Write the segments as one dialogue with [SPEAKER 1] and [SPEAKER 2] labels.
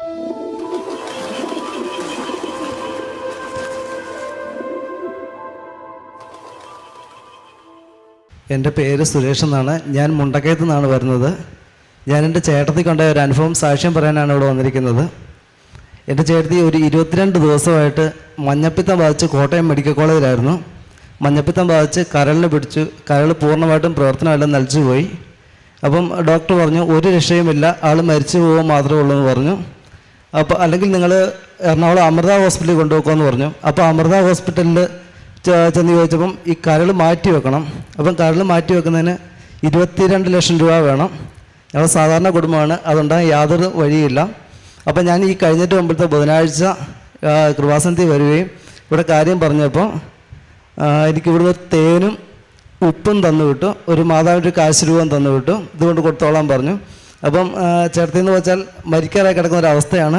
[SPEAKER 1] എന്റെ പേര് സുരേഷ് എന്നാണ്. ഞാൻ മുണ്ടക്കയത്തു നിന്നാണ് വരുന്നത്. ഞാൻ എന്റെ ചേട്ടത്തി കണ്ട ഒരു അനുഭവം സാക്ഷ്യം പറയാനാണ് ഇവിടെ വന്നിരിക്കുന്നത്. എന്റെ ചേട്ടത്തി ഒരു ഇരുപത്തിരണ്ട് ദിവസമായിട്ട് മഞ്ഞപ്പിത്തം ബാധിച്ച് കോട്ടയം മെഡിക്കൽ കോളേജിലായിരുന്നു. മഞ്ഞപ്പിത്തം ബാധിച്ച് കരളിന് പിടിച്ചു കരൾ പൂർണമായിട്ടും പ്രവർത്തനമെല്ലാം നിലച്ചു പോയി അപ്പം ഡോക്ടർ പറഞ്ഞു ഒരു രക്ഷയുമില്ല ആൾ മരിച്ചു പോകുക മാത്രമേ ഉള്ളൂ എന്ന് പറഞ്ഞു. അപ്പോൾ അല്ലെങ്കിൽ നിങ്ങൾ എറണാകുളം അമൃത ഹോസ്പിറ്റലിൽ കൊണ്ടുപോക്കുമെന്ന് പറഞ്ഞു. അപ്പോൾ അമൃത ഹോസ്പിറ്റലിൽ ചെന്ന് ചോദിച്ചപ്പം ഈ കരൾ മാറ്റി വെക്കണം. അപ്പം കരൾ മാറ്റി വെക്കുന്നതിന് ഇരുപത്തിരണ്ട് ലക്ഷം രൂപ വേണം. ഞങ്ങൾ സാധാരണ കുടുംബമാണ്. അതുണ്ടാകാൻ യാതൊരു വഴിയില്ല. അപ്പം ഞാൻ ഈ കഴിഞ്ഞിട്ട് മുമ്പത്തെ ബുധനാഴ്ച കൃപാസനത്തിൽ വരികയും ഇവിടെ കാര്യം പറഞ്ഞപ്പോൾ എനിക്കിവിടുന്ന് തേനും ഉപ്പും തന്നു വിട്ടു. ഒരു മാതാവിന്റെ കാശ് രൂപം തന്നു വിട്ടു. ഇതുകൊണ്ട് കൊടുത്തോളാൻ പറഞ്ഞു. അപ്പം ചേർത്തിന്ന് വെച്ചാൽ മരിക്കാറായി കിടക്കുന്ന ഒരു അവസ്ഥയാണ്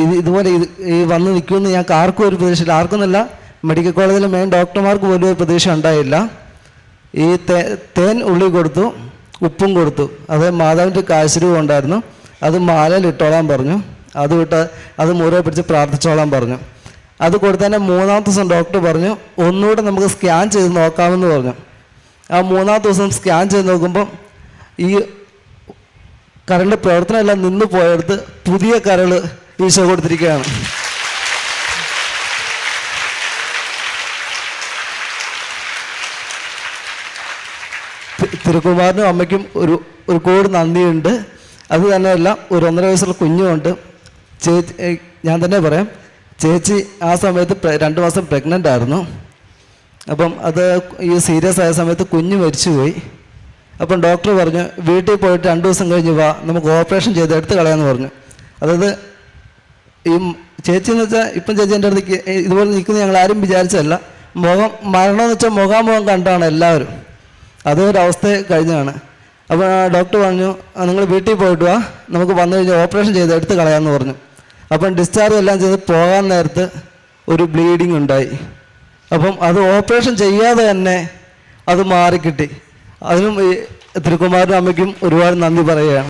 [SPEAKER 1] ഇത് ഇതുപോലെ ഇത് ഈ വന്ന് നിൽക്കുമെന്ന് ഞങ്ങൾക്ക് ആർക്കും ഒരു പ്രതീക്ഷയില്ല. ആർക്കുമല്ല മെഡിക്കൽ കോളേജിലെ മെയിൻ ഡോക്ടർമാർക്ക് പോലും ഒരു പ്രതീക്ഷ ഉണ്ടായില്ല. ഈ തേ തേൻ ഉള്ളി കൊടുത്തു ഉപ്പും കൊടുത്തു. അത് മാതാവിന്റെ കാശുരൂപം ഉണ്ടായിരുന്നു അത് മാലയിൽ ഇട്ടോളാൻ പറഞ്ഞു. അത് വിട്ട് അത് മുറിയെ പിടിച്ച് പ്രാർത്ഥിച്ചോളാൻ പറഞ്ഞു. അത് കൊടുത്തതിന്റെ മൂന്നാമത്തെ ദിവസം ഡോക്ടർ പറഞ്ഞു ഒന്നുകൂടെ നമുക്ക് സ്കാൻ ചെയ്ത് നോക്കാമെന്ന് പറഞ്ഞു. ആ മൂന്നാമത്തെ ദിവസം സ്കാൻ ചെയ്ത് നോക്കുമ്പം ഈ കരളിന്റെ പ്രവർത്തനമെല്ലാം നിന്ന് പോയെടുത്ത് പുതിയ കരൾ ഈശോ കൊടുത്തിരിക്കുകയാണ്. തിരുക്കുമാറിനും അമ്മയ്ക്കും ഒരു ഒരു കോടി നന്ദിയുണ്ട്. അത് തന്നെയല്ല ഒരു ഒന്നര വയസ്സുള്ള കുഞ്ഞുമുണ്ട്. ചേച്ചി ഞാൻ തന്നെ പറയാം. ചേച്ചി ആ സമയത്ത് രണ്ട് മാസം പ്രഗ്നന്റ് ആയിരുന്നു. അപ്പം അത് ഈ സീരിയസ് ആയ സമയത്ത് കുഞ്ഞ് മരിച്ചുപോയി. അപ്പം ഡോക്ടർ പറഞ്ഞു വീട്ടിൽ പോയിട്ട് രണ്ട് ദിവസം കഴിഞ്ഞ് വാ നമുക്ക് ഓപ്പറേഷൻ ചെയ്ത് എടുത്ത് കളയാമെന്ന് പറഞ്ഞു. അതായത് ഈ ചേച്ചി എന്ന് വെച്ചാൽ ഇപ്പം ചേച്ചി എന്റെ അടുത്ത് ഇതുപോലെ നിൽക്കുന്ന ഞങ്ങൾ ആരും വിചാരിച്ചതല്ല. മുഖം മരണം എന്ന് വെച്ചാൽ മുഖാമുഖം കണ്ടാണ് എല്ലാവരും. അതേ ഒരു അവസ്ഥ കഴിഞ്ഞതാണ്. അപ്പോൾ ഡോക്ടർ പറഞ്ഞു നിങ്ങൾ വീട്ടിൽ പോയിട്ട് വാ നമുക്ക് വന്നു കഴിഞ്ഞാൽ ഓപ്പറേഷൻ ചെയ്ത് എടുത്ത് കളയാമെന്ന് പറഞ്ഞു. അപ്പം ഡിസ്ചാർജ് എല്ലാം ചെയ്ത് പോകാൻ നേരത്ത് ഒരു ബ്ലീഡിങ് ഉണ്ടായി. അപ്പം അത് ഓപ്പറേഷൻ ചെയ്യാതെ തന്നെ അത് മാറിക്കിട്ടി. അതിനും തിരുക്കുമാരനും അമ്മയ്ക്കും ഒരുപാട് നന്ദി പറയുകയാണ്.